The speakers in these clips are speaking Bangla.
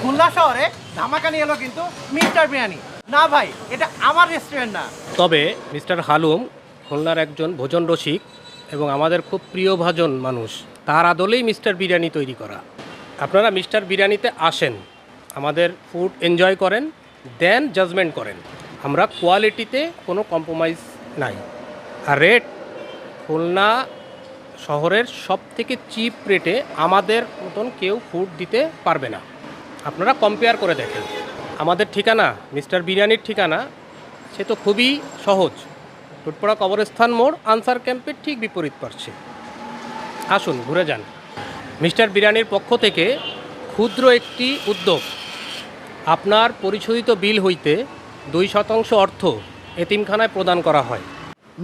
খুলনা শহরে ধামাকা নিয়ে এলো কিন্তু মিস্টার বিরিয়ানি। না ভাই, এটা আমার রেস্টুরেন্ট না। তবে মিস্টার হালুম খুলনার একজন ভোজন রসিক এবং আমাদের খুব প্রিয় ভাজন মানুষ, তার আদলেই মিস্টার বিরিয়ানি তৈরি করা। আপনারা মিস্টার বিরিয়ানিতে আসেন, আমাদের ফুড এনজয় করেন দেন জাজমেন্ট করেন। আমরা কোয়ালিটিতে কোনো কম্প্রোমাইজ নাই। আর রেট খুলনা শহরের সব থেকে চিপ রেটে আমাদের মতন কেউ ফুড দিতে পারবে না। আপনারা কম্পেয়ার করে দেখেন। আমাদের ঠিকানা, মিস্টার বিরিয়ানির ঠিকানা, সে তো খুবই সহজ। টুটপাড়া কবরস্থান মোড়, আনসার ক্যাম্পের ঠিক বিপরীত পারছে আসুন, ঘুরে যান। মিস্টার বিরিয়ানির পক্ষ থেকে ক্ষুদ্র একটি উদ্যোগ। আপনার পরিশোধিত বিল হইতে দুই শতাংশ অর্থ এতিমখানায় প্রদান করা হয়।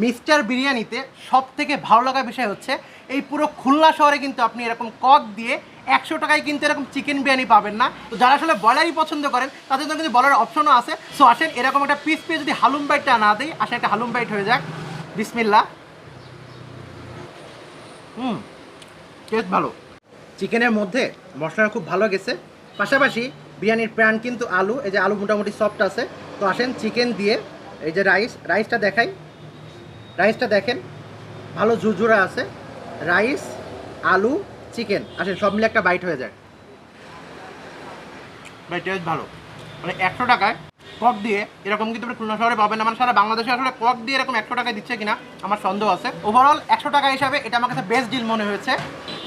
মিস্টার বিরিয়ানিতে সব থেকে ভালো লাগা বিষয় হচ্ছে, এই পুরো খুলনা শহরে কিন্তু আপনি এরকম কক দিয়ে একশো টাকায় কিন্তু এরকম চিকেন বিরিয়ানি পাবেন না। তো যারা আসলে বলারই পছন্দ করেন, তাদের জন্য কিন্তু বলার অপশনও আছে। সো আসেন, এরকম একটা পিস পিস যদি হালুম বাইটটা না দেয় আসেন, একটা হালুম বাইট হয়ে যাক। বিসমিল্লা হুম টেস্ট ভালো। চিকেনের মধ্যে মশলাটা খুব ভালো গেছে। পাশাপাশি বিরিয়ানির প্রাণ কিন্তু আলু, এই যে আলু মোটামুটি সফট আছে। তো আসেন, চিকেন দিয়ে এই যে রাইস রাইসটা দেখাই। রাইসটা দেখেন ভালো ঝুরঝুরা আছে। রাইস আলু চিকেন। আসেন সব মিলে একটা বাইট হয়ে যায়। ভাই টেস্ট ভালো। মানে একশো টাকায় কক দিয়ে এরকম কিন্তু খুলনা শহরে পাবেন না। মানে সারা বাংলাদেশে আসলে কক দিয়ে এরকম একশো টাকায় দিচ্ছে কিনা আমার সন্দেহ আছে। ওভারঅল একশো টাকা হিসাবে এটা আমার কাছে বেস্ট ডিল মনে হয়েছে।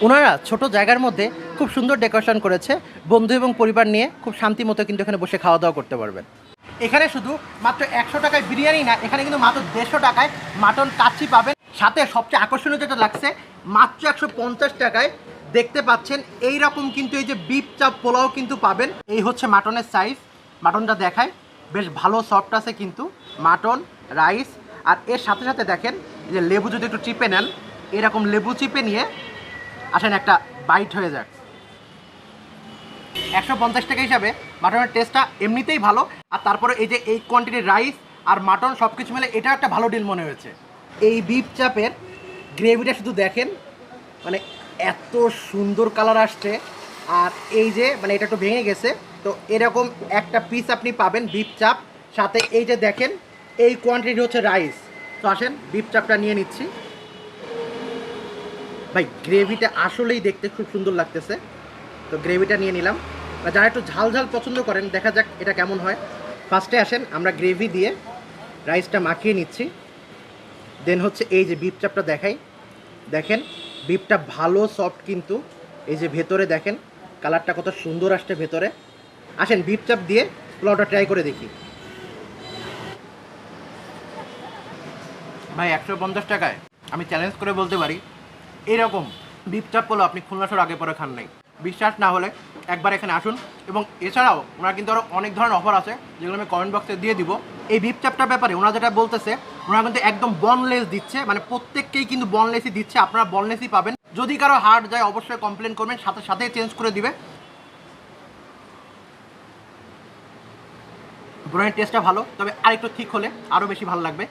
ওনারা ছোট জায়গার মধ্যে খুব সুন্দর ডেকোরেশন করেছে। বন্ধু এবং পরিবার নিয়ে খুব শান্তি মতো কিন্তু এখানে বসে খাওয়া দাওয়া করতে পারবেন। এখানে শুধু মাত্র একশো টাকায় বিরিয়ানি না, এখানে কিন্তু মাত্র দেড়শো টাকায় মাটন কাচ্চি পাবেন। সাথে সবচেয়ে আকর্ষণীয় যেটা লাগছে, মাত্র একশো পঞ্চাশ টাকায় দেখতে পাচ্ছেন এই রকম কিন্তু এই যে বিপ চাপ পোলাও কিন্তু পাবেন। এই হচ্ছে মাটনের সাইজ মাটনটা দেখায় বেশ ভালো সফট আছে কিন্তু, মাটন রাইস আর এর সাথে সাথে দেখেন যে লেবু যদি একটু চিপে নেন, এরকম লেবু চিপে নিয়ে আসেন একটা বাইট হয়ে যাক। একশো পঞ্চাশ টাকা হিসাবে মাটনের টেস্টটা এমনিতেই ভালো। আর তারপরে এই যে এই কোয়ান্টিটির রাইস আর মাটন সব কিছু মিলে এটাও একটা ভালো ডিল মনে হয়েছে। এই বিফ চাপের গ্রেভিটা শুধু দেখেন মানে এত সুন্দর কালার আসছে। আর এই যে মানে এটা একটু ভেঙে গেছে। তো এরকম একটা পিস আপনি পাবেন বিফ চাপ। সাথে এই যে দেখেন, এই কোয়ান্টিটি হচ্ছে রাইস তো আসেন বিফ চাপটা নিয়ে নিচ্ছি। ভাই গ্রেভিটা আসলেই দেখতে খুব সুন্দর লাগতেছে। তো গ্রেভিটা নিয়ে নিলাম। আর যারা একটু ঝাল ঝাল পছন্দ করেন, দেখা যাক এটা কেমন হয়। ফার্স্টে আসেন, আমরা গ্রেভি দিয়ে রাইসটা মাখিয়ে নিচ্ছি। দেন হচ্ছে এই যে বিপ চাপটা দেখাই। দেখেন বিপটা ভালো সফট কিন্তু। এই যে ভেতরে দেখেন কালারটা কত সুন্দর আসছে ভেতরে। আসেন বিপ চাপ দিয়ে পোলাওটা ট্রাই করে দেখি। ভাই, একশো পঞ্চাশ টাকায় আমি চ্যালেঞ্জ করে বলতে পারি, এরকম বিপ চাপ পোলাও আপনি খুলনা আগে পরে খান নাই। বিশ্বাস না হলে একবার এখানে আসুন। এবং এছাড়াও ওনার কিন্তু আরও অনেক ধরনের অফার আছে, যেগুলো আমি কমেন্ট বক্সে দিয়ে দিব। এই বিফ চাপটার ব্যাপারে ওনারা যেটা বলতেছে, ওনারা কিন্তু একদম বনলেস দিচ্ছে মানে প্রত্যেককেই কিন্তু বনলেসই দিচ্ছে, আপনারা বনলেসই পাবেন। যদি কারও হার্ট যায়, অবশ্যই কমপ্লেন করবেন, সাথে সাথে চেঞ্জ করে দিবে। ব্রয়ের টেস্টটা ভালো, তবে আরেকটু ঠিক হলে আরও বেশি ভালো লাগবে।